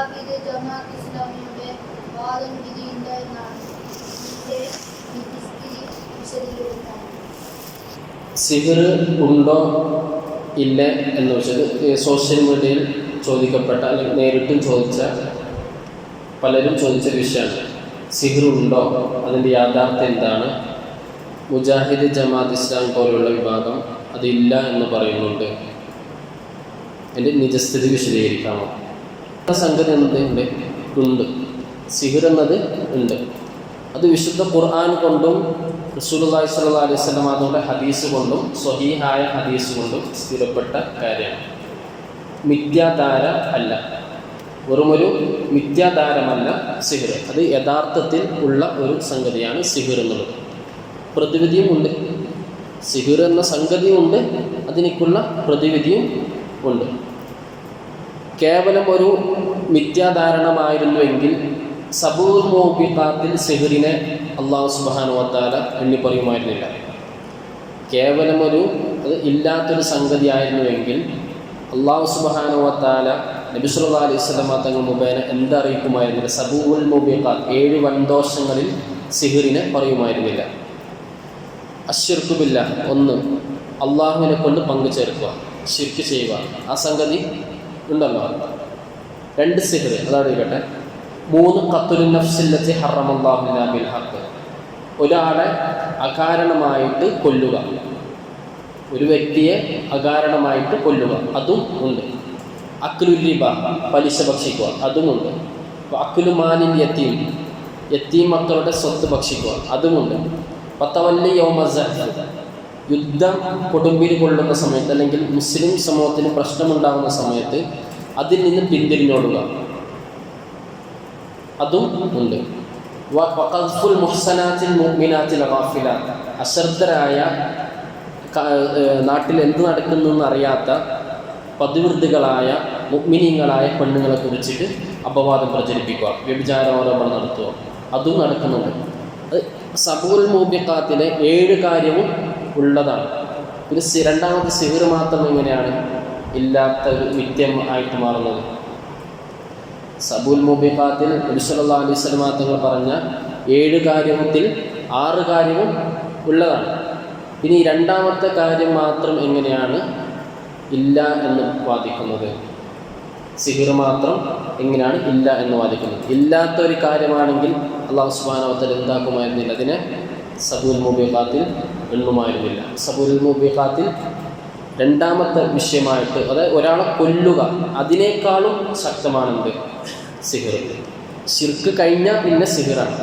മുജാഹിദ് ജമാഅത്ത് ഇസ്ലാമിയുടെ വാദം വിധിയുണ്ട് എന്നാണ്. സിഹിർ ഉണ്ടോ ഇല്ല എന്ന് വെച്ചത് സോഷ്യൽ മീഡിയയിൽ ചോദിക്കപ്പെട്ട അല്ലെങ്കിൽ നേരിട്ടും ചോദിച്ച പലരും ചോദിച്ച വിഷയമാണ്. സിഹിർ ഉണ്ടോ? അതിന്റെ യാഥാർത്ഥ്യം എന്താണ്? മുജാഹിദ് ജമാഅത്ത് ഇസ്ലാം പോലെയുള്ള വിഭാഗം അതില്ല എന്ന് പറയുന്നുണ്ട്. എന്റെ നിജസ്ഥിതി വിശദീകരിക്കാമോ? സംഗതി എന്നത് ഉണ്ട്. സിഹിർ എന്നത് ഉണ്ട്. അത് വിശുദ്ധ ഖുർആൻ കൊണ്ടും റസൂലുള്ളാഹി സ്വല്ലല്ലാഹു അലൈഹി വസല്ലം അതുകൊണ്ട് ഹദീസ് കൊണ്ടും സ്വഹീഹായ ഹദീസ് കൊണ്ടും സ്ഥിരപ്പെട്ട കാര്യമാണ്. മിഥ്യാധാര അല്ല. വെറുമൊരു മിഥ്യാധാരമല്ല സിഹിർ അത് യഥാർത്ഥത്തിൽ ഉള്ള ഒരു സംഗതിയാണ് സിഹിർ എന്നുള്ളത്. പ്രതിവിധിയും ഉണ്ട്. സിഹിർ എന്ന സംഗതിയും ഉണ്ട്. അതിനേക്കുള്ള പ്രതിവിധിയും ഉണ്ട്. കേവലം ഒരു മിഥ്യാധാരണമായിരുന്നുവെങ്കിൽ സബൂർ മോബിക്കാത്തിൽ സിഹിറിനെ അള്ളാഹു സുബാനു വത്താല എണ്ണി പറയുമായിരുന്നില്ല. കേവലം ഒരു അത് ഇല്ലാത്തൊരു സംഗതിയായിരുന്നുവെങ്കിൽ അള്ളാഹു സുബാനു വത്താല നബിസുല്ലാ അലൈഹി സ്വലമ തങ്ങൾ മുഖേന എന്തറിയിക്കുമായിരുന്നില്ല സബൂൽ മുബിക്കാത്ത് ഏഴ് വൻദോഷങ്ങളിൽ സിഹിറിനെ പറയുമായിരുന്നില്ല. അശ്വർക്കുമില്ല ഒന്ന് അള്ളാഹുവിനെ കൊണ്ട് പങ്കുചേർക്കുക ശിർക്ക് ചെയ്യുക. ആ സംഗതി ഉണ്ടല്ലോ. രണ്ട് സിഹർ അതാണ് ഇരിക്കട്ടെ മൂന്ന് ഖത്തുലു നഫ്സില്ലത്തി ഹറമല്ലാഹുന ബിൽ ഹക്ക് ഒരാളെ അകാരണമായിട്ട് കൊല്ലുക. ഒരു വ്യക്തിയെ അകാരണമായിട്ട് കൊല്ലുക. അതും ഉണ്ട്. അക്ലുല്ലിബ പലിശ ഭക്ഷിക്കുക. അതുമുണ്ട് മാലിൻ യത്തീം യത്തീം മക്കളുടെ സ്വത്ത് ഭക്ഷിക്കുക. അതുമുണ്ട് പത്തവല്ലി യോമസ യുദ്ധം കൊടുമ്പിരി കൊള്ളുന്ന സമയത്ത് അല്ലെങ്കിൽ മുസ്ലിം സമൂഹത്തിന് പ്രശ്നമുണ്ടാകുന്ന സമയത്ത് അതിൽ നിന്ന് പിന്തിരിഞ്ഞോടുക. അതും ഉണ്ട്. വഖഫുൽ മുഹ്സനാത്തിൽ മുഅ്മിനാത്തിൽ അശ്രദ്ധരായ നാട്ടിൽ എന്ത് നടക്കുന്നു അറിയാത്ത പതിവൃത്തികളായ മുഗ്മിനീങ്ങളായ പെണ്ണുങ്ങളെ കുറിച്ചിട്ട് അപവാദം പ്രചരിപ്പിക്കുക. വ്യഭിചാരോപണം നടത്തുക. അതും നടക്കുന്നുണ്ട്. അത് സബൂൽ മൂബ്യക്കാത്തിലെ ഏഴ് കാര്യവും ഉള്ളതാണ്. ഒരു രണ്ടാമത്തെ സിഹിർ മാത്രം എങ്ങനെയാണ് ഇല്ലാത്ത ഒരു നിത്യം ആയിട്ട് മാറുന്നത്. സബുൽ മുബിഖാത്തിൽ നബിസല്ലാ അലൈഹി സ്വലമാ തങ്ങൾ പറഞ്ഞ ഏഴ് കാര്യത്തിൽ ആറ് കാര്യവും ഉള്ളതാണ്. ഇനി രണ്ടാമത്തെ കാര്യം മാത്രം എങ്ങനെയാണ് ഇല്ല എന്ന് വാദിക്കുന്നത്? സിഹിർ മാത്രം എങ്ങനെയാണ് ഇല്ല എന്ന് വാദിക്കുന്നത്? ഇല്ലാത്ത ഒരു കാര്യമാണെങ്കിൽ അള്ളാഹു സുബാനവത്തൽ എന്താക്കുമായിരുന്നില്ല. അതിനെ സബുൽ മുബിഖാത്തിൽ എണ്ണുമായിരുന്നില്ല. സബുൽ മുബിഖാത്തിൽ രണ്ടാമത്തെ വിഷയമായിട്ട് അതായത് ഒരാളെ കൊല്ലുക അതിനേക്കാളും ശക്തമാണെന്ത്? സിഹിർ. ശിർക്ക് കഴിഞ്ഞാൽ പിന്നെ സിഹിറാണ്.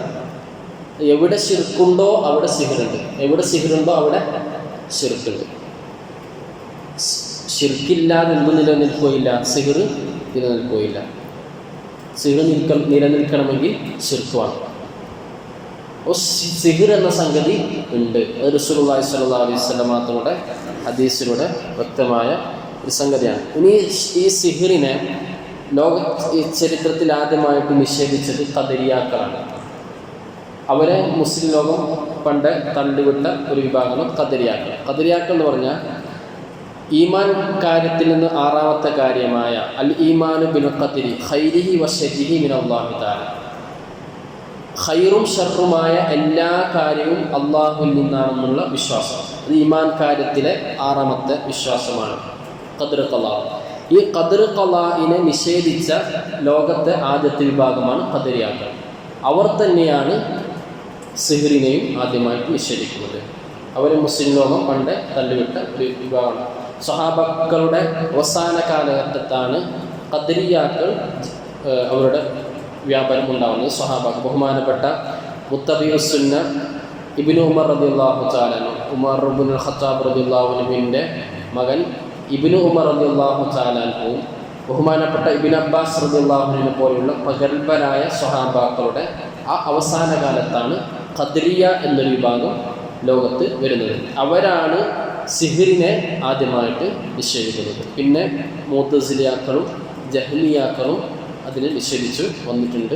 എവിടെ ശിർക്കുണ്ടോ അവിടെ സിഹിറുണ്ട്. എവിടെ സിഹിറുണ്ടോ അവിടെ ശിർക്കുണ്ട്. ശിർക്കില്ലാതെ എന്ത് നിലനിൽക്കുകയില്ല. സിഹിർ നിലനിൽക്കുകയില്ല. സിഹിർ നിൽക്ക നിലനിൽക്കണമെങ്കിൽ ശിർക്കുവാണ്. സിഹിർ എന്ന സംഗതി ഉണ്ട്. അത് റസൂലുള്ളാഹി സ്വല്ലല്ലാഹു അലൈഹി വസല്ലം ഹദീസിലൂടെ വ്യക്തമായ ഒരു സംഗതിയാണ്. ഇനി ഈ സിഹിറിനെ ലോക ചരിത്രത്തിൽ ആദ്യമായിട്ട് നിഷേധിച്ചത് കദരിയാക്കളാണ് അവരെ മുസ്ലിം ലോകം പണ്ട് തള്ളിവിട്ട ഒരു വിഭാഗമാണ് കദരിയാക്കൾ കദരിയാക്കൾ എന്ന് പറഞ്ഞാൽ ഈമാൻ കാര്യത്തിൽ നിന്ന് ആറാമത്തെ കാര്യമായ അൽ ഈമാനു ബിൽ ഖൈരിഹി വശരിഹി മിൻ അള്ളാഹു താല ഖൈറും ഷർറുമായ എല്ലാ കാര്യവും അള്ളാഹുവിൽ നിന്നാണെന്നുള്ള വിശ്വാസം. അത് ഈമാൻ കാര്യത്തിലെ ആറാമത്തെ വിശ്വാസമാണ്. ഖദർ കലാ. ഈ ഖദർ കലാഇനെ നിഷേധിച്ച ലോകത്തെ ആദ്യത്തെ വിഭാഗമാണ് ഖദരിയാക്കൾ അവർ തന്നെയാണ് സിഹറിനെയും ആദ്യമായിട്ട് നിഷേധിക്കുന്നത്. അവർ മുസ്ലിം ലോകം പണ്ട് തള്ളിവിട്ട ഒരു വിഭാഗമാണ്. സഹാബക്കളുടെ അവസാന കാലഘട്ടത്താണ് ഖദരിയാക്കൾ അവരുടെ വ്യാപാരം ഉണ്ടാവുന്നത് സ്വഹാബ ബഹുമാനപ്പെട്ട മുത്തബിയുസുന്ന ഇബിനു ഉമർ റദിയുള്ളാഹു ചാലനു ഉമർ റബുൻ ഖത്താബ് റദിയുള്ളാഹുനുവിന്റെ മകൻ ഇബിനു ഉമർ റദിയുള്ളാഹു ചാലാനും ബഹുമാനപ്പെട്ട ഇബിൻ അബ്ബാസ് റദിയുള്ളാഹുവിനെ പോലെയുള്ള പ്രഗത്ഭരായ സ്വഹാബാക്കളുടെ ആ അവസാന കാലത്താണ് ഖദ്രിയ എന്നൊരു വിഭാഗം ലോകത്ത് വരുന്നത്. അവരാണ് സിഹിറിനെ ആദ്യമായിട്ട് നിശ്ചയിക്കുന്നത്. പിന്നെ മൂത്തസിലിയാക്കളും ജഹ്ലിയാക്കളും അതിനെ നിഷേധിച്ചു വന്നിട്ടുണ്ട്.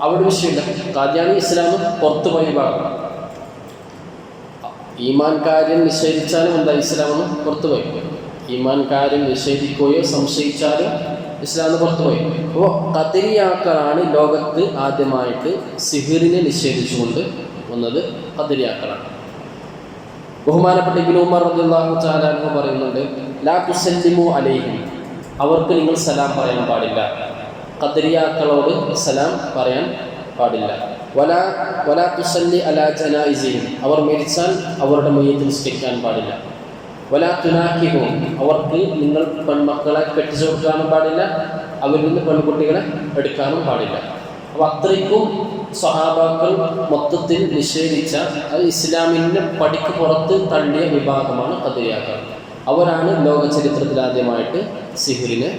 അവിടെ വിഷയമില്ല കാദ്യാനി ഇസ്ലാം പുറത്തു പോയ വിഭാഗം ഈമാൻ കാര്യം നിഷേധിച്ചാലും എന്താ ഇസ്ലാമെന്ന് പുറത്തു പോയി? ഈമാൻ കാര്യം നിഷേധിക്കുകയോ സംശയിച്ചാലും ഇസ്ലാമെന്ന് പുറത്തു പോയി. അപ്പോൾ കതിരിയാക്കളാണ് ലോകത്ത് ആദ്യമായിട്ട് സിഹിറിനെ നിഷേധിച്ചുകൊണ്ട് വന്നത് കതിരിയാക്കളാണ്. ബഹുമാനപ്പെട്ട ഇബ്നു ഉമർ ചാലാൻ പറയുന്നുണ്ട് ലാ കുസല്ലിമോ അലൈഹിം. അവർക്ക് നിങ്ങൾ സലാം പറയാൻ പാടില്ല. ഖദരിയാക്കളോട് സലാം പറയാൻ പാടില്ല. വല വല തുസല്ലി അലാ ജനായിസിഹിം അവർ മരിച്ചാൽ അവരുടെ മയത്തിൽ സ്റ്റിക്കാൻ പാടില്ല. വല തുനാക്കിഹും. അവർക്ക് നിങ്ങൾ പെൺമക്കളെ കെട്ടിച്ചു കൊടുക്കാനും പാടില്ല അവരിൽ നിന്ന് പെൺകുട്ടികളെ എടുക്കാനും പാടില്ല. അപ്പോൾ അത്രയ്ക്കും സ്വഹാബാക്കൾ മൊത്തത്തിൽ നിഷേധിച്ച ഇസ്ലാമിന്റെ പടിക്ക് പുറത്ത് തള്ളിയ വിഭാഗമാണ് കദരിയാക്കൾ അവരാണ് ലോക ചരിത്രത്തിൽ ആദ്യമായിട്ട് സിഹിറിനെ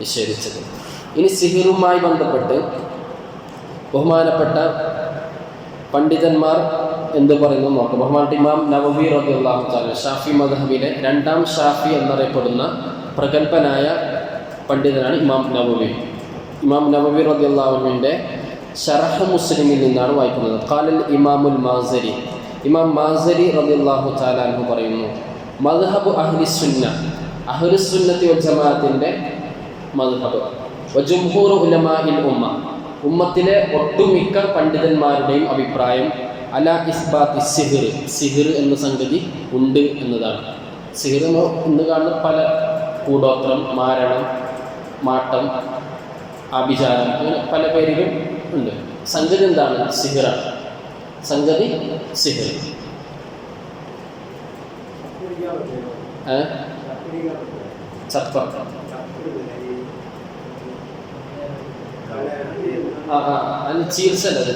നിഷേധിച്ചത്. ഇനി സിഹിറുമായി ബന്ധപ്പെട്ട് ബഹുമാനപ്പെട്ട പണ്ഡിതന്മാർ എന്ത് പറയുന്നു നോക്കാം. ബഹുമാനപ്പെട്ട ഇമാം നവബി റബി അള്ളാഹു ഷാഫി മദഹബിലെ രണ്ടാം ഷാഫി എന്നറിയപ്പെടുന്ന പ്രഗത്ഭനായ പണ്ഡിതനാണ് ഇമാം നവബി ഇമാം നവബി റബി അള്ളാഹുവിന്റെ ഷറഹ് മുസ്ലിമിൽ നിന്നാണ് വായിക്കുന്നത്. ഖാലൽ ഇമാമുൽ മാസരി. ഇമാം മാസരി റബി അള്ളാഹു താലാൻഹു പറയുന്നു മദ്ഹബ് അഹ്ലിസുന്ന അഹ്ലുസുന്നത്തി ജമാഅത്തിന്റെ മദ്ഹബ്. ഉമ്മ. ഉമ്മത്തിലെ ഒട്ടുമിക്ക പണ്ഡിതന്മാരുടെയും അഭിപ്രായം അല ഇസ്ബാത്തി സിഹിർ സിഹിർ എന്ന സംഗതി ഉണ്ട് എന്നതാണ്. സിഹിർ എന്ന് കാണുന്ന പല കൂടോത്രം മാരണം മാട്ടം ആഭിചാരം അങ്ങനെ പല പേരിലും ഉണ്ട്. സംഗതി എന്താണ്? സിഹിറാണ്. സംഗതി സിഹിർ. ചപ്പ അല്ല ചികിത്സ അല്ല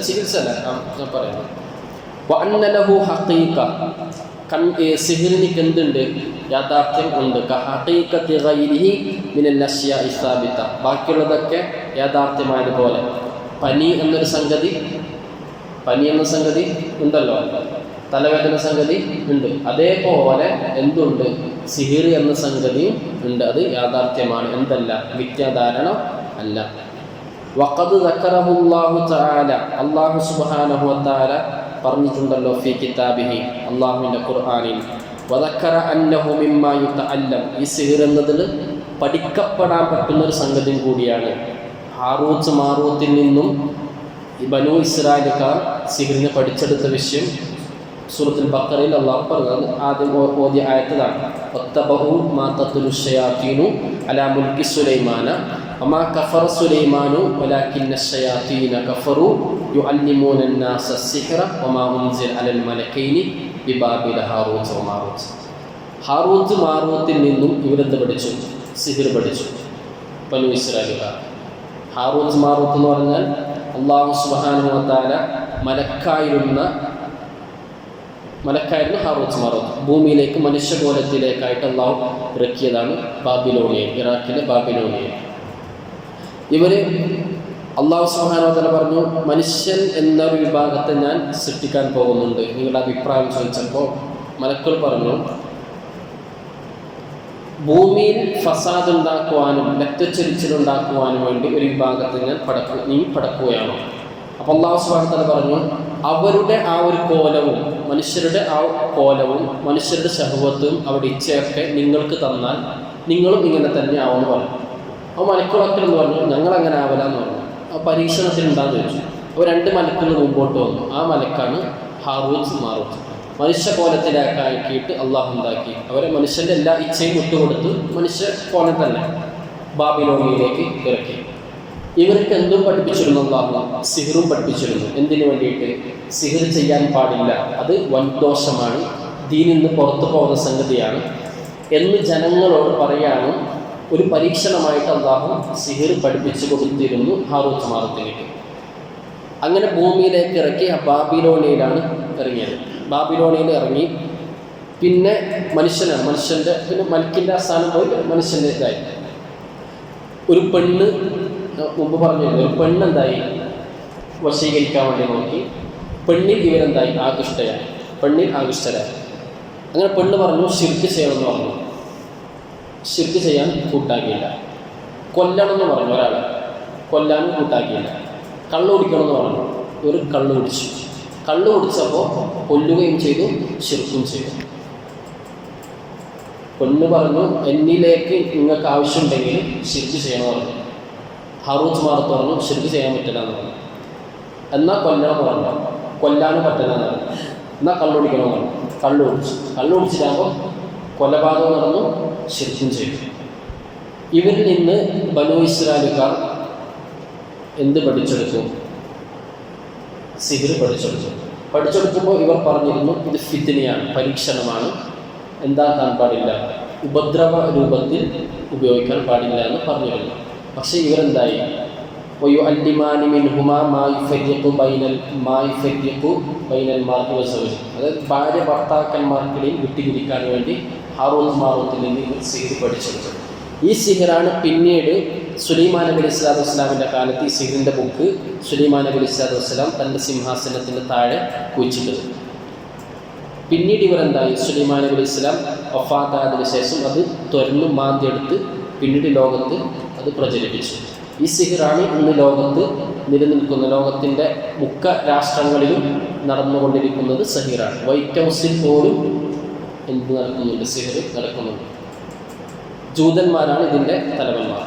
എന്തുണ്ട് യാഥാർത്ഥ്യം ഉണ്ട്. ഗൈരിഹി ബാക്കിയുള്ളതൊക്കെ യാഥാർത്ഥ്യമായതുപോലെ. പനി എന്നൊരു സംഗതി പനി എന്ന സംഗതി ഉണ്ടല്ലോ. തലവേദന സംഗതി ഉണ്ട്. അതേപോലെ എന്തുണ്ട്? സിഹിർ എന്ന സംഗതി ഉണ്ട്. അത് യാഥാർത്ഥ്യമാണ്. എന്തല്ല? മിഥ്യാധാരണ അല്ല. വഖദ് ദക്കറഹുല്ലാഹു തആല അല്ലാഹു സുബ്ഹാനഹു വതആല പറഞ്ഞിട്ടുണ്ടല്ലോ ഫി കിതാബിഹി അള്ളാഹുവിന്റെ ഖുർആനിൽ. വദക്കറ അന്നഹു മിമ്മാ യുതഅല്ലം. ഈ സിഹിർ എന്നതിൽ പഠിക്കപ്പെടാൻ പറ്റുന്ന ഒരു സംഗതിയും കൂടിയാണ്. ഹാറൂത്ത് മാറൂത്തിൽ നിന്നും ഈ ബനു ഇസ്രായേൽക്കാർ സിഹിറിനെ പഠിച്ചെടുത്ത വിഷയം സൂറത്തുൽ ബക്കറയിൽ അള്ളാഹു പറഞ്ഞത് ആദ്യം ഓദ്യ ആയത്തതാണ് ഒത്തബഹു മാ തത്തുലു ഷയാത്തീനു അലാ മുൽക്കി സുലൈമാന. അമാ കഫറ സുലൈമാനു വലാക്കിന്ന ഷയാത്തീന കഫറു യുഅല്ലിമൂന الناس السحر وما أنزل على الملكين ببابل هاروت وماروت ഹാറൂത്ത് മാറൂത്തിൽ നിന്നും ഇവരെന്ത് പഠിച്ചു സിഹിർ പഠിച്ചു ബനു ഇസ്രായേലുകാർ ഹാറൂത്ത് മാറൂത്ത് എന്ന് പറഞ്ഞാൽ അള്ളാഹു സുബാനുവത്താല മലക്കായിരുന്ന മലക്കായിരുന്നു ഹാറൂത്ത് മാറൂത്ത് ഭൂമിയിലേക്ക് മനുഷ്യകോലത്തിലേക്കായിട്ട് അള്ളാഹു ഇറക്കിയതാണ് ബാബിലോണിയൻ ഇറാഖിലെ ബാബിലോണിയൻ ഇവർ അള്ളാഹു സുഹാനോത്തല പറഞ്ഞു മനുഷ്യൻ എന്നൊരു വിഭാഗത്തെ ഞാൻ സൃഷ്ടിക്കാൻ പോകുന്നുണ്ട്. നിങ്ങളുടെ അഭിപ്രായം ചോദിച്ചപ്പോൾ മലക്കൾ പറഞ്ഞു ഭൂമിയിൽ ഫസാദ് ഉണ്ടാക്കുവാനും രക്തച്ചൊരിച്ചിലുണ്ടാക്കുവാനും വേണ്ടി ഒരു വിഭാഗത്തെ ഞാൻ പടക്കു നീ പടക്കുകയാണോ? അപ്പോൾ അള്ളാഹു സുബാനത്തല പറഞ്ഞു അവരുടെ ആ ഒരു കോലവും മനുഷ്യരുടെ ആ കോലവും മനുഷ്യരുടെ ശഹവത്തും അവിടെ ഇച്ഛയൊക്കെ നിങ്ങൾക്ക് തന്നാൽ നിങ്ങളും ഇങ്ങനെ തന്നെ ആവുമെന്ന് പറഞ്ഞു. അപ്പോൾ മലക്കുളക്കൽ എന്ന് പറഞ്ഞു. ഞങ്ങൾ അങ്ങനെ ആവലാന്ന് പറഞ്ഞു. ആ പരീക്ഷണത്തിൽ ഉണ്ടാന്ന് ചോദിച്ചു. അപ്പോൾ രണ്ട് മലക്കുകൾ മുമ്പോട്ട് വന്നു. ആ മലക്കാണ് ഹാറൂത്ത് മാറൂത്ത് മനുഷ്യ കോലത്തിലാക്കിയിട്ട് അള്ളാഹു ഉണ്ടാക്കി അവരെ മനുഷ്യന്റെ എല്ലാ ഇച്ഛയും വിട്ടുകൊടുത്ത് മനുഷ്യ കോലം തന്നെ ബാബിലോണിയിലേക്ക് ഇറക്കി. ഇവർക്ക് എന്തും പഠിപ്പിച്ചിരുന്നു അള്ളാഹു. സിഹറും പഠിപ്പിച്ചിരുന്നു. എന്തിനു വേണ്ടിയിട്ട്? സിഹിർ ചെയ്യാൻ പാടില്ല. അത് വൻദോഷമാണ്. ദീനിൽ നിന്ന് പുറത്തു പോകുന്ന സംഗതിയാണ്. എന്ന് ജനങ്ങളോട് പറയാനും ഒരു പരീക്ഷണമായിട്ട് അള്ളാഹു സിഹിർ പഠിപ്പിച്ചു കൊടുത്തിരുന്നു ഹാറൂത്ത് മാറത്തിലേക്ക് അങ്ങനെ ഭൂമിയിലേക്ക് ഇറക്കി ബാബിലോണിയിലാണ് ഇറങ്ങിയത്. ബാബിലോണിയിൽ ഇറങ്ങി. പിന്നെ മനുഷ്യനാണ് മനുഷ്യന്റെ പിന്നെ മൽക്കിന്റെ സ്ഥാനം പോയി മനുഷ്യന്റെ ഇതായി. ഒരു പെണ്ണ് മുമ്പ് പറഞ്ഞിരുന്നു ഒരു പെണ്ണെന്തായി? വശീകരിക്കാൻ വേണ്ടി നോക്കി. പെണ്ണിൽ ഇവരെന്തായി? ആകൃഷ്ടയായി. പെണ്ണിൽ ആകൃഷ്ടരായി. അങ്ങനെ പെണ്ണ് പറഞ്ഞു ശിർക്ക് ചെയ്യണമെന്ന് പറഞ്ഞു. ശിർക്ക് ചെയ്യാൻ കൂട്ടാക്കിയില്ല. കൊല്ലണമെന്ന് പറഞ്ഞു ഒരാൾ കൊല്ലാനും കൂട്ടാക്കിയില്ല. കള്ളു കുടിക്കണമെന്ന് പറഞ്ഞു. ഒരു കള്ളു കുടിച്ചു. കള്ളു കുടിച്ചപ്പോൾ കൊല്ലുകയും ചെയ്തു ശിർക്കും ചെയ്തു. പെണ്ണ് പറഞ്ഞു എന്നിലേക്ക് നിങ്ങൾക്ക് ആവശ്യമുണ്ടെങ്കിൽ ശിർക്ക് ചെയ്യണമെന്ന് പറഞ്ഞു. ഹറൂജ് മാറത്ത് പറഞ്ഞു ശരിക്ക് ചെയ്യാൻ പറ്റില്ല എന്ന് പറഞ്ഞു. എന്നാൽ കൊല്ലണം പറഞ്ഞു. കൊല്ലാനും പറ്റില്ല എന്ന് പറഞ്ഞു. എന്നാൽ കള്ളുടിക്കണം പറഞ്ഞു. കള്ളു കുടിച്ചു. കള്ളു കുടിച്ചിട്ടാകുമ്പോൾ കൊലപാതകം നടന്നു. ശരിക്കും ചെയ്തു. ഇവരിൽ നിന്ന് ബനു ഇസ്രാലുക്കാർ എന്ത് പഠിച്ചെടുത്തു? സിഹിർ പഠിച്ചെടുത്തു. പഠിച്ചെടുക്കുമ്പോൾ ഇവർ പറഞ്ഞിരുന്നു ഇത് ഫിത്തിനെയാണ് പരീക്ഷണമാണ്. എന്താക്കാൻ പാടില്ല? ഉപദ്രവ രൂപത്തിൽ ഉപയോഗിക്കാൻ പാടില്ല എന്ന് പറഞ്ഞിരുന്നു. പക്ഷേ ഇവരെന്തായി? ഒയ്യു അല്ലിമാനി മിൻഹുമ മായുഫര്യക്കു ബൈനൽ മായുഫര്യക്കു ബൈനൽ മാർക്ക് വസവരും അതായത് ഭാര്യ ഭർത്താക്കന്മാർക്കിടയിൽ വിട്ടുപിരിക്കാൻ വേണ്ടി ഹാറൂത്ത് മാറൂത്തിൽ നിന്ന് സിഹിർ പഠിച്ചെടുത്തത് ഈ സിഹിറാണ് പിന്നീട് സുലൈമാൻ നബി ഇസ്ലാത്തു വസ്സലാമിന്റെ കാലത്ത് ഈ സിഹിറിന്റെ ബുക്ക് സുലൈമാൻ നബി ഇസ്ലാത്തു വസ്സലാം തന്റെ സിംഹാസനത്തിന്റെ താഴെ കുഴിച്ചിട്ടത്. പിന്നീട് ഇവരെന്തായി സുലൈമാൻ നബി ഇസ്ലാം വഫാത്തായതിനു ശേഷം അത് തുരന്നു മാന്തിയെടുത്ത് പിന്നീട് ലോകത്ത് അത് പ്രചരിപ്പിച്ചു. ഈ സിഹിറാണ് ഇന്ന് ലോകത്ത് നിലനിൽക്കുന്ന ലോകത്തിന്റെ മുക്ക രാഷ്ട്രങ്ങളിലും നടന്നുകൊണ്ടിരിക്കുന്നത് സഹിറാണ്. വൈറ്റ് ഹൗസിൽ പോലും എന്ത് നടക്കുന്നുണ്ട് സിഹിർ നടക്കുന്നുണ്ട് ജൂതന്മാരാണ് ഇതിന്റെ തലവന്മാർ.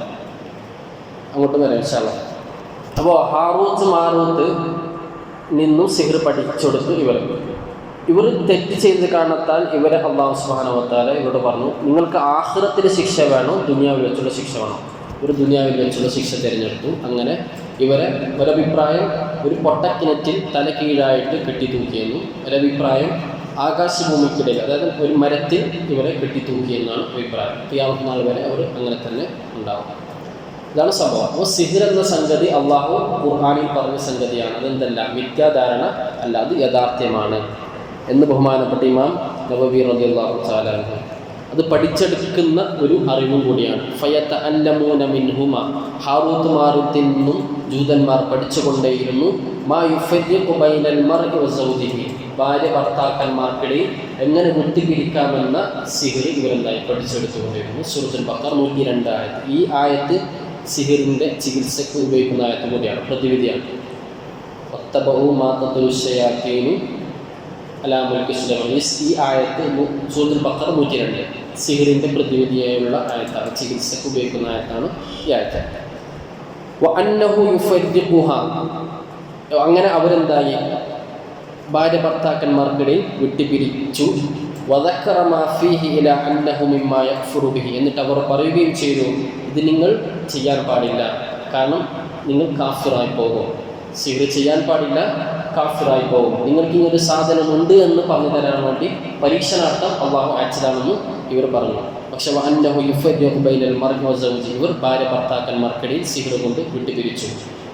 അങ്ങോട്ട് വരാം ഇൻഷാല്ല അപ്പോൾ ഹാറൂത്ത് മാറൂത്ത് നിന്നും സിഹർ പഠിച്ചെടുത്തു ഇവർ. ഇവർ തെറ്റ് ചെയ്ത് കാരണത്താൽ ഇവരെ അള്ളാഹു സുബാനവത്താല ഇവരോട് പറഞ്ഞു നിങ്ങൾക്ക് ആഹ്റത്തിൽ ശിക്ഷ വേണോ? ദുനിയാവിൽ വെച്ചുള്ള ശിക്ഷ വേണോ? ഒരു ദുനിയാവിൽ വെച്ചുള്ള ശിക്ഷ തിരഞ്ഞെടുത്തു. അങ്ങനെ ഇവരെ ഒരഭിപ്രായം ഒരു പൊട്ടക്കിണറ്റിൽ തല കീഴായിട്ട് കെട്ടി തൂക്കിയെന്നു ഒരഭിപ്രായം ആകാശഭൂമിക്കിടയിൽ അതായത് ഒരു മരത്തിൽ ഇവരെ കെട്ടിത്തൂക്കി എന്നാണ് അഭിപ്രായം. ക്രിയാമത്ത് നാൾ വരെ അവർ അങ്ങനെ തന്നെ ഉണ്ടാവും. ഇതാണ് സംഭവം. അപ്പോൾ സിഹിർ എന്ന സംഗതി അള്ളാഹു ഖുർഹാനിൽ പറഞ്ഞ സംഗതിയാണ്. അതെന്തല്ല? മിഥ്യാധാരണ അല്ല അത് യഥാർത്ഥ്യമാണ് എന്ന് ബഹുമാനപ്പെട്ട ഇമാം നബവി അലി അള്ളാഹു ചാലാഹു അത് പഠിച്ചെടുക്കുന്ന ഒരു അറിവും കൂടിയാണ്. ഫയത്ത അല്ലമൂന മിൻഹുമ ഹാറൂത്ത് മാറൂത്തിൽ നിന്നും ജൂതന്മാർ പഠിച്ചുകൊണ്ടേയിരുന്നു. ഭാര്യ ഭർത്താക്കന്മാർക്കിടയിൽ എങ്ങനെ കുത്തിപ്പിരിക്കാമെന്ന സിഹിർ ഇവരെന്തായി പഠിച്ചെടുത്തുകൊണ്ടിരുന്നു. സുഹൃത്തുൽ ബക്കർ നൂറ്റി രണ്ടായത് ഈ ആയത്ത് സിഹിറിന്റെ ചികിത്സയ്ക്ക് ഉപയോഗിക്കുന്ന ആയത്തും കൂടിയാണ്. പ്രതിവിധിയാണ്. ഒത്തബവും മാത്തത്തുഷയാക്കേനു അലാമുൽ ഇസ്ലാം ഈ ആയത്ത് സൂദുൽ ബക്കർ നൂറ്റി രണ്ട് സിഹിറിന്റെ പ്രതിവിധിയായുള്ള ആയത്താണ്. ചികിത്സയ്ക്ക് ഉപയോഗിക്കുന്ന ആയത്താണ് ഈ ആയത്ത്. അങ്ങനെ അവരെന്തായി? ഭാര്യ ഭർത്താക്കന്മാർക്കിടയിൽ വിട്ടുപിരിച്ചു. എന്നിട്ട് അവർ പറയുകയും ചെയ്തു ഇത് നിങ്ങൾ ചെയ്യാൻ പാടില്ല. കാരണം നിങ്ങൾ കാഫിറായി പോകും. സിഹിർ ചെയ്യാൻ പാടില്ല കാഫിറായി പോകും. നിങ്ങൾക്ക് ഇങ്ങനൊരു സാധനമുണ്ട് എന്ന് പറഞ്ഞു തരാൻ വേണ്ടി പരീക്ഷണാർത്ഥം അള്ളാഹു അയച്ചതാണെന്ന് ഇവർ പറഞ്ഞു. പക്ഷെ ഇവർ ഭാര്യ ഭർത്താക്കന്മാർക്കിടയിൽ സിഹിർ കൊണ്ട് വിട്ടുപിരിച്ചു.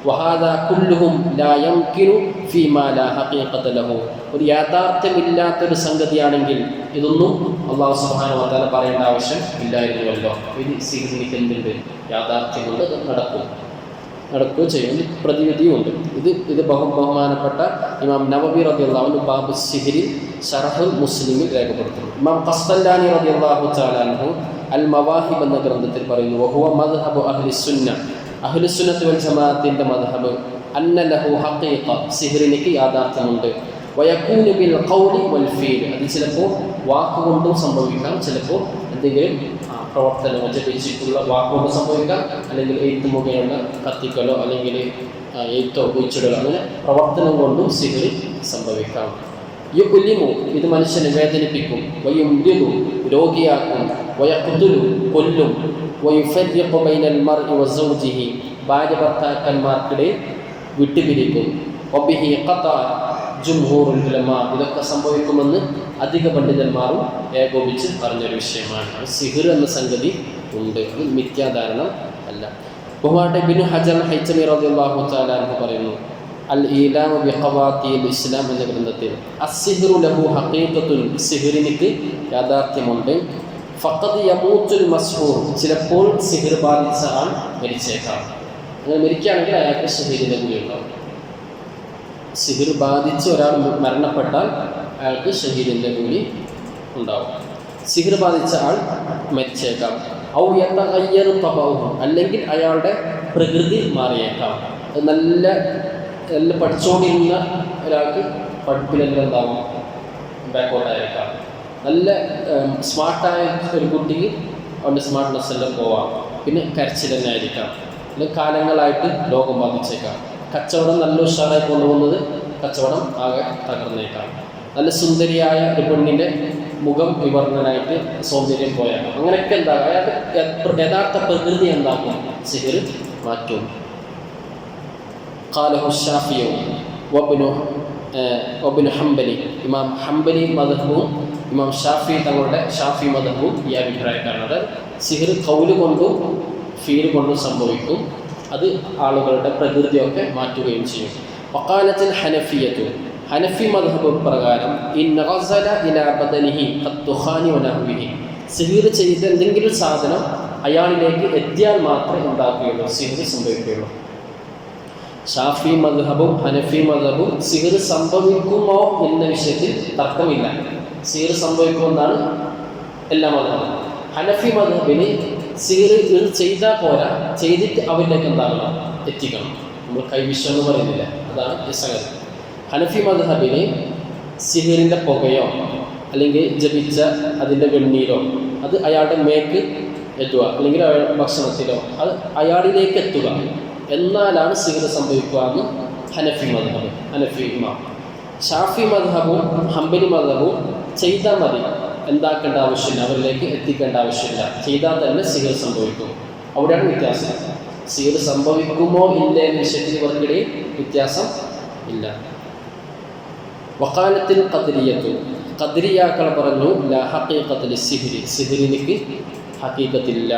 വഹാദ കുല്ലുഹും ലാ യംകിനു ഫീമാ ലാ ഹഖീഖത ലഹു. ഒരു യാഥാർത്ഥ്യമില്ലാത്തൊരു സംഗതിയാണെങ്കിൽ ഇതൊന്നും അള്ളാഹു സുബ്ഹാനഹു വതആല പറയേണ്ട ആവശ്യം ഇല്ലായിരുന്നുവല്ലോ. ഇത് സിഹിറിനിക്ക് എന്തുണ്ട് യാഥാർത്ഥ്യമുണ്ട് നടക്കും. നടക്കുകയോ പ്രതിവിധിയും പ്രതിവിധിയുമുണ്ട് ഇത് ഇത് ബഹു ബഹുമാനപ്പെട്ട ഇമാം നവബി റബി അള്ളാഹു ബാബു സിഹിരി ഷറഹുൽ മുസ്ലിമിൽ രേഖപ്പെടുത്തുന്നു. ഇമാം കസ്തല്ലാനി റബി അള്ളാഹു ചാലാൻഹു അൽ മവാഹിബ് എന്ന ഗ്രന്ഥത്തിൽ പറയുന്നു വഹുവ മദ്ഹബു അഹ്ലി സുന്ന അഹ്ലി സുന്നത്ത് വൽ ജമാഅത്തിന്റെ മദ്ഹബ് അന്ന ലഹു ഹഖീഖ സിഹിറിനിക്ക് യാഥാർത്ഥ്യമുണ്ട്. വയക്കൂനു ബിൽ ഖൗലി വൽ അത് ചിലപ്പോൾ വാക്കുകൊണ്ടും സംഭവിക്കാം ചിലപ്പോൾ എന്തെങ്കിലും ആ, പ്രവർത്തനം ജപിച്ചിട്ടുള്ള വാക്കുകൊണ്ട് സംഭവിക്കാം. അല്ലെങ്കിൽ എഴുത്ത് മുഖേന കത്തിക്കലോ അല്ലെങ്കിൽ എഴുത്തോ കുഴിച്ചിടലോ അങ്ങനെ പ്രവർത്തനം കൊണ്ടും സിഹിർ സംഭവിക്കാം. യുലിമു ഇത് മനുഷ്യനെ വേദനിപ്പിക്കും. വയുംലിതു രോഗിയാക്കും. വയക്കുതുലു കൊല്ലും. ഭാര്യ ഭർത്താക്കന്മാർക്കിടെ വിട്ടുപിരിക്കും. ഒബിഹി ഖത്ത ജുംഹൂറുൽ ഉലമ ഇതൊക്കെ സംഭവിക്കുമെന്ന് അധിക പണ്ഡിതന്മാരും ഏകോപിച്ച് പറഞ്ഞൊരു വിഷയമാണ്. സിഹിർ എന്ന സംഗതി ഉണ്ട്. അത് മിഥ്യാധാരണ അല്ല. ബഹുമാട്ടെ ബിനു ഹജർ ഹൈച്ചമി റളിയല്ലാഹു തആല എന്ന് പറയുന്നു അൽ ഈലാമു ബിഖവാത്തിൽ ഇസ്ലാം എന്ന ഗ്രന്ഥത്തിൽ അസിഹിറു ലഹു ഹക്കീക്കത്തുൽ സിഹിറിനിക്ക് യാഥാർത്ഥ്യമുണ്ട്. ഫഖദ് യമൂത്തുൽ മസ്ഹൂർ ചിലപ്പോൾ സിഹിർ ബാധിച്ച ആൾ മരിച്ചേക്കാം. അങ്ങനെ മരിക്കുകയാണെങ്കിൽ അയാൾക്ക് ഷഹീദിന്റെ ഉണ്ടാവും. സിഹിർ ബാധിച്ച് ഒരാൾ മരണപ്പെട്ടാൽ അയാൾക്ക് ഷഹീദിന്റെ കൂലി ഉണ്ടാവും. സിഹിർ ബാധിച്ച ആൾ മരിച്ചേക്കാം. ഔ യത്തയ്യറും തപാവും അല്ലെങ്കിൽ അയാളുടെ പ്രകൃതി മാറിയേക്കാം. നല്ല നല്ല പഠിച്ചുകൊണ്ടിരുന്ന ഒരാൾക്ക് പഠിപ്പിലെല്ലാം എന്താവും ബാക്കോട്ടായേക്കാം നല്ല സ്മാർട്ടായ ഒരു കുട്ടിക്ക് അവന്റെ സ്മാർട്ട്നെസ് എല്ലാം പോവാം. പിന്നെ കരച്ചിൽ തന്നെ ആയിരിക്കാം അല്ലെങ്കിൽ കാലങ്ങളായിട്ട് രോഗം ബാധിച്ചേക്കാം. കച്ചവടം നല്ല ഉഷാറായി കൊണ്ടുപോകുന്നത് കച്ചവടം ആകെ തകർന്നേക്കാം. നല്ല സുന്ദരിയായ ഒരു പെണ്ണിന്റെ മുഖം വിവർണനായിട്ട് സൗന്ദര്യം പോയേക്കാം. അങ്ങനെയൊക്കെ എന്താകും? അയാളുടെ യഥാർത്ഥ പ്രകൃതി എന്താക്കും സിഹിർ മാറ്റും. കാലഹു ഷാഫിയോ ഒബിനു ഒബിനു ഹംബലി. ഇമാം ഹംബലി മദഹുവും ഇമാം ഷാഫി തങ്ങളുടെ ഷാഫി മദഹുവും ഈ അഭിപ്രായക്കാരനാണ് സിഹിർ കൗൽ കൊണ്ടും ഫീൽ കൊണ്ടും സംഭവിക്കും. അത് ആളുകളുടെ പ്രകൃതിയൊക്കെ മാറ്റുകയും ചെയ്യും. വക്കാലത്തിൽ ഹനഫിയത്തു ഹനഫി മധബ് പ്രകാരം ഈ ഗസല ഇലാ ബദനിഹി ഖദ്ദുഖാനി വനഹ്വിഹി സിഹിർ ചെയ്ത എന്തെങ്കിലും സാധനം അയാളിലേക്ക് എത്തിയാൽ മാത്രമേ ഉണ്ടാക്കുകയുള്ളൂ സിഹിർ സംഭവിക്കുകയുള്ളൂ. ഷാഫി മദ്ഹബും ഹനഫി മദ്ഹബും സിഹിർ സംഭവിക്കുമോ എന്ന വിഷയത്തിൽ തർക്കമില്ല. സിഹിർ സംഭവിക്കുമെന്നാണ് എല്ലാ മതങ്ങളും ഹനഫി മദ്ഹബിന് സിഹിർ ഇത് ചെയ്താൽ പോരാ. ചെയ്തിട്ട് അവരിലേക്ക് എന്താകണം എത്തിക്കണം നമ്മൾ കൈവിഷം എന്ന് പറയുന്നില്ല? അതാണ് സംഗതി. ഹനഫി മദ്ഹബിന് സിഹിറിന്റെ പുകയോ അല്ലെങ്കിൽ ജപിച്ച അതിന്റെ വെണ്ണീരോ അത് അയാളുടെ മേക്ക് എത്തുക അല്ലെങ്കിൽ അയാളുടെ ഭക്ഷണത്തിലോ അത് അയാളിലേക്ക് എത്തുക. എന്നാലാണ് സിഹിറ് സംഭവിക്കുക എന്ന് ഹനഫി മദ്ഹബ് ഹനഫി ഇമാം. ഷാഫി മദ്ഹബും ഹംബലി മദ്ഹബും ചെയ്താൽ മതി. എന്താക്കേണ്ട ആവശ്യമില്ല അവരിലേക്ക് എത്തിക്കേണ്ട ആവശ്യമില്ല. ചെയ്താൽ തന്നെ സിഹിർ സംഭവിക്കും. അവിടെയാണ് വ്യത്യാസം. സിഹിർ സംഭവിക്കുമോ ഇല്ലേ എന്ന വിഷയത്തിൽ ഇവർക്കിടയിൽ വ്യത്യാസം ഇല്ല. വക്കാലത്തിൽ കതിരിയത്തു കതിരിയാക്കൾ പറഞ്ഞു ഹക്കീക്കത്തിൽ സിഹിരി. സിഹിരിനിക്ക് ഹക്കീക്കത്തില്ല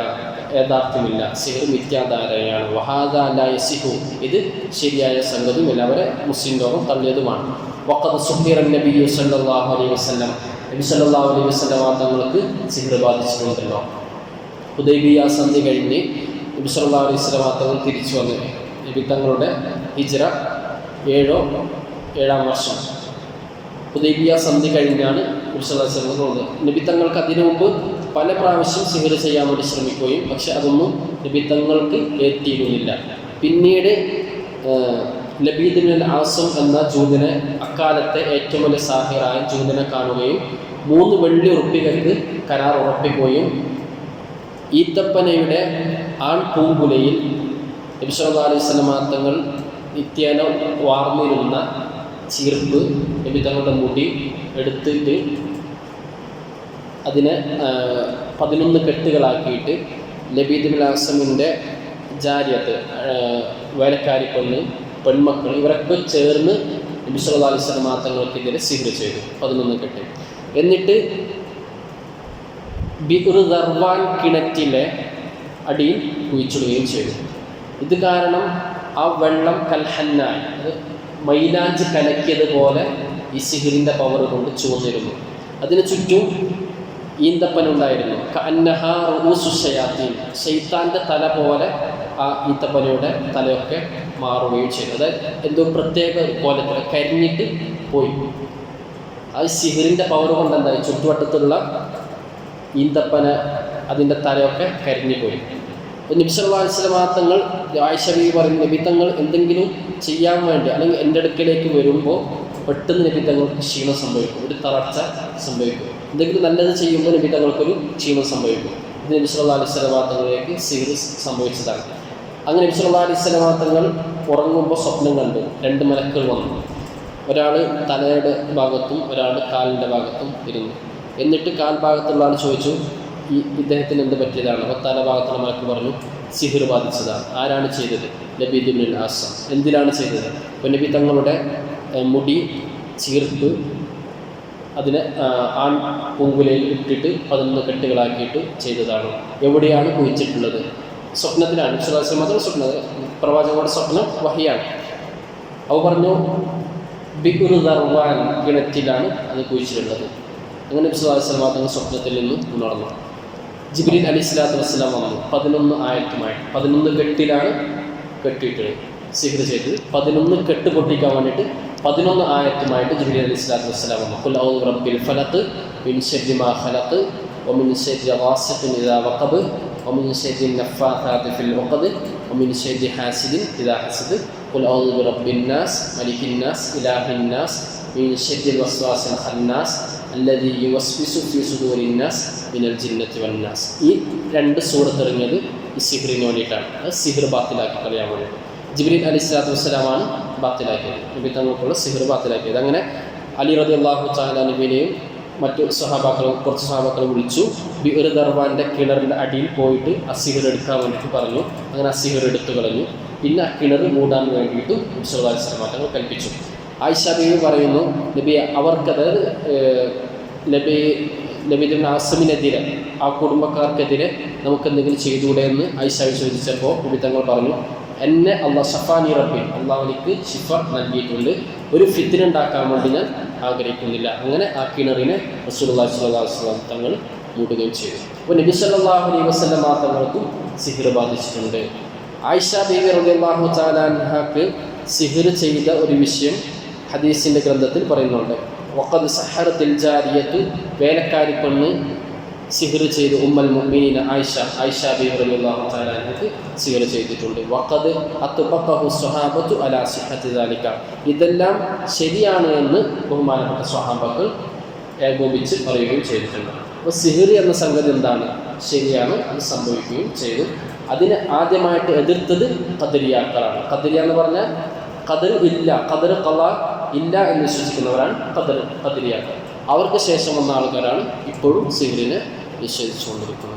യഥാർത്ഥമില്ല സിഹർ മിഥ്യാധാരയാണ് വഹാദ ലായ സിഹു ഇത് ശരിയായ സംഗതിയുമില്ല. അവരെ മുസ്ലിം ലോകം തള്ളിയതുമാണ്. വക്കത് സുഹീർ നബി സല്ലാഹു അലൈഹി വസ്ലം നബി സല്ലാഹു അലൈഹി വസ്ലം തങ്ങൾക്ക് സിഹ്റ് ബാധിച്ചിട്ടുണ്ടല്ലോ. ഹുദൈബിയ സന്ധി കഴിഞ്ഞ് നബി സല്ലാ അലൈഹി സ്വലാം തങ്ങൾ തിരിച്ചു വന്നു. നബി തങ്ങളുടെ ഹിജ്റ ഏഴോ ഏഴാം വർഷം. ഹുദൈബിയ സന്ധി കഴിഞ്ഞാണ് നബി തങ്ങൾക്ക് അതിനു മുമ്പ് പല പ്രാവശ്യം സിഹർ ചെയ്യാൻ വേണ്ടി ശ്രമിക്കുകയും പക്ഷെ അതൊന്നും നബി തങ്ങൾക്ക് എത്തിയിരുന്നില്ല പിന്നീട് ലബീദിൻ ആസം എന്ന ജൂതനെ അക്കാലത്തെ ഏറ്റവും വലിയ സാഹിറായ ജൂതനെ കാണുകയും മൂന്ന് വെള്ളി ഉറപ്പികൾക്ക് കരാർ ഉറപ്പിക്കുകയും ഈത്തപ്പനയുടെ ആൺ പൂങ്കുലയിൽ നബിസ്വല്ലാ അലൈഹി നിത്യേന വാർന്നിരുന്ന ചീർപ്പ് നബി തങ്ങളുടെ മുടി എടുത്തിട്ട് അതിനെ പതിനൊന്ന് കെട്ടുകളാക്കിയിട്ട് നബീദ് ബിൻ ആസമിന്റെ ജാരിയത്ത് ആ, വേലക്കാരി പെണ്ണ് പെൺമക്കൾ ഇവരൊക്കെ ചേർന്ന് നബി മാത്രങ്ങൾക്കെതിരെ അലൈഹി വസല്ലം തങ്ങൾക്കെതിരെ സിഹിർ ചെയ്തു. പതിനൊന്ന് കെട്ട്. എന്നിട്ട് ബിഉർ ദർവാൻ കിണറ്റിലെ അടിയിൽ കുഴിച്ചിടുകയും ചെയ്തു. ഇത് കാരണം ആ വെള്ളം കൽഹന്നായി. അത് മൈലാഞ്ച് കലക്കിയതുപോലെ ഈ സിഹിറിന്റെ പവർ കൊണ്ട് ചുവന്നിരുന്നു. അതിന് ചുറ്റും ഈന്തപ്പനുണ്ടായിരുന്നു. ഷയാത്തീൻ ഷെയ്ത്താന്റെ തല പോലെ ആ ഈത്തപ്പനയുടെ തലയൊക്കെ മാറുകയും ചെയ്തു. അതായത് എന്തോ പ്രത്യേക കോലത്തിൽ കരിഞ്ഞിട്ട് പോയി. അത് സിഹിറിന്റെ പവർ കൊണ്ട് എന്തായി? ചുറ്റുവട്ടത്തുള്ള ഈന്തപ്പന അതിന്റെ തലയൊക്കെ കരിഞ്ഞു പോയി. മാത്രങ്ങൾ ആയിഷബി പറയുന്ന നിമിത്തങ്ങൾ എന്തെങ്കിലും ചെയ്യാൻ വേണ്ടി അല്ലെങ്കിൽ എന്റെ അടുക്കലേക്ക് വരുമ്പോൾ പെട്ടെന്ന് നിമിത്തങ്ങൾക്ക് ക്ഷീണം സംഭവിക്കും. ഒരു തളർച്ച സംഭവിക്കും. എന്തെങ്കിലും നല്ലത് ചെയ്യുമ്പോൾ നിമിത്തങ്ങൾക്കൊരു ക്ഷീണം സംഭവിക്കും. ഇത് നിമിഷവാസിലെ മാത്രങ്ങളിലേക്ക് സിഹിർ സംഭവിച്ചതാണ്. അങ്ങനെ നബിസ്വല്ലാ അലിസ്ലമാത്തങ്ങൾ ഉറങ്ങുമ്പോൾ സ്വപ്നം കണ്ടു. രണ്ട് മലക്കുകൾ വന്നു. ഒരാൾ തലയുടെ ഭാഗത്തും ഒരാൾ കാലിന്റെ ഭാഗത്തും ഇരുന്നു. എന്നിട്ട് കാൽ ഭാഗത്തുള്ള ആൾ ചോദിച്ചു ഈ ഇദ്ദേഹത്തിന് എന്ത് പറ്റിയതാണ്? അപ്പോൾ തല ഭാഗത്തുള്ള മലക്ക് പറഞ്ഞു സിഹിർ ബാധിച്ചതാണ്. ആരാണ് ചെയ്തത്? നബി ദുബിൻ ആസം. എന്തിനാണ് ചെയ്തത്? അപ്പോൾ നബി തങ്ങളുടെ മുടി ചീർപ്പ് അതിനെ ആൺ പൂങ്കുലയിൽ ഇട്ടിട്ട് പതിനൊന്ന് കെട്ടുകളാക്കിയിട്ട് ചെയ്തതാണ്. എവിടെയാണ് കുഴിച്ചിട്ടുള്ളത്? സ്വപ്നത്തിലാണ്. വിശ്വാസം മാത്രം സ്വപ്ന. പ്രവാചകരുടെ സ്വപ്നം വഹിയാണ്. അവ പറഞ്ഞു ബിഗുരു ദർവാൻ ഗണത്തിലാണ് അത് കുഴിച്ചിട്ടുള്ളത് അങ്ങനെ വിശ്വാസം മാത്രം സ്വപ്നത്തിൽ നിന്ന് ഉണർന്നു. ജിബ്രീൽ അലി സ്വലാത്തു വസ്സലാം വന്നു പതിനൊന്ന് ആയിരത്തുമായി പതിനൊന്ന് കെട്ടിലാണ് കെട്ടിയിട്ട് സിഹിർ ചെയ്തത് പതിനൊന്ന് കെട്ട് പൊട്ടിക്കാൻ വേണ്ടിയിട്ട് പതിനൊന്ന് ആയിരത്തുമായിട്ട് ജിബ്രീൽ അലി സ്വലാത്തു വസ്സലാം വന്നു. കുൽ റബ്ബിൽ ഫലത്ത് മിൻ ഷെജി ഫലത്ത് ഒമിൻ ഷെജി വാസത്തിൻ ഇതാ വക്കബ് ومن شر النفاثات في العقد ومن شر حاسد إذا حسد قل أعوذ برب الناس ملك الناس إله الناس من شر الوسواس الخناس الذي يوسوس في صدور الناس من الجنة والناس ഈ രണ്ട് സൂറത്ത് ഇറങ്ങിയത് ഈ സിഹിറിന് വേണ്ടിയിട്ടാണ് അത് സിഹിർ ബാത്തിലാക്കി കളയാൻ വേണ്ടിയിട്ട് ജിബ്രീൽ അലി സ്വലാത്തു വസ്സലാമാണ് ബാത്തിലാക്കിയത് നബി തങ്ങൾക്കുള്ള സിഹിർ ബാത്തിലാക്കിയത് അങ്ങനെ അലി റതി അള്ളാഹു ചാല നബിനെയും മറ്റു സഹാബാക്കളും കുറച്ച് സഹാബാക്കളും വിളിച്ചു. ബിർ ദർവാന്റെ കിണറിന്റെ അടിയിൽ പോയിട്ട് അസീഹർ എടുക്കാൻ വേണ്ടിയിട്ട് പറഞ്ഞു. അങ്ങനെ അസീഹർ എടുത്തു കളഞ്ഞു. പിന്നെ ആ കിണർ മൂടാൻ വേണ്ടിയിട്ട് മുസ്ലിം തങ്ങൾ കൽപ്പിച്ചു. ആയിഷ ബീവി പറയുന്നു നബി അതായത് നബി നബിദിൻ ആസമിനെതിരെ ആ കുടുംബക്കാർക്കെതിരെ നമുക്ക് എന്തെങ്കിലും ചെയ്തുകൂടെ എന്ന് ആയിഷ ചോദിച്ചപ്പോൾ നബി പറഞ്ഞു എന്നെ അള്ളാഹ് ഷഫാനി റബ്ബി അള്ളാഹ് എനിക്ക് ഷിഫ നൽകിയിട്ടുണ്ട്. ഒരു ഫിത്തിനുണ്ടാക്കാൻ വേണ്ടി ഞാൻ ആഗ്രഹിക്കുന്നില്ല. അങ്ങനെ ആ കിണറിനെ അലൈഹി വസല്ലം തങ്ങൾ മൂടുകയും ചെയ്തു. അപ്പോൾ നബി സല്ലല്ലാഹു അലൈഹി വസല്ലം തങ്ങൾക്കും സിഹിർ ബാധിച്ചിട്ടുണ്ട്. ആയിഷ ബീവി റളിയല്ലാഹു തആല അൻഹാക്ക് സിഹിർ ചെയ്ത ഒരു വിഷയം ഹദീസിന്റെ ഗ്രന്ഥത്തിൽ പറയുന്നുണ്ട്. വഖദ് സഹറത്തിൽ ജാരിയത്ത് വേലക്കാരി പെണ്ണ് സിഹിർ ചെയ്ത് ഉമ്മൽ മുമ്മീൻ ആയിഷ ആയിഷ ബി റളിയല്ലാഹു തആല അൻഹക്ക് സിഹിർ ചെയ്തിട്ടുണ്ട്. വഖദ് അത്ബഖഹു സ്വഹാബത്തു അല സിഹത്ത് ദാലിക. ഇതെല്ലാം ശരിയാണ് എന്ന് ബഹുമാനപ്പെട്ട സ്വഹാബക്കൾ ഏകോപിച്ച് പറയുകയും ചെയ്തിട്ടുണ്ട്. അപ്പോൾ സിഹിർ എന്ന സംഗതി എന്താണ്? ശരിയാണ് അത് സംഭവിക്കുകയും ചെയ്തു. അതിന് ആദ്യമായിട്ട് എതിർത്തത് കദരിയാക്കളാണ് കദരിയ എന്ന് പറഞ്ഞാൽ കദർ ഇല്ല കദർ കല ഇല്ല എന്ന് വിശ്വസിക്കുന്നവരാണ് കദർ കദരിയാക്കൾ അവർക്ക് ശേഷം വന്ന ആൾക്കാരാണ് ഇപ്പോഴും സിഹിറിനെ നിഷേധിച്ചുകൊണ്ടിരിക്കുന്നത്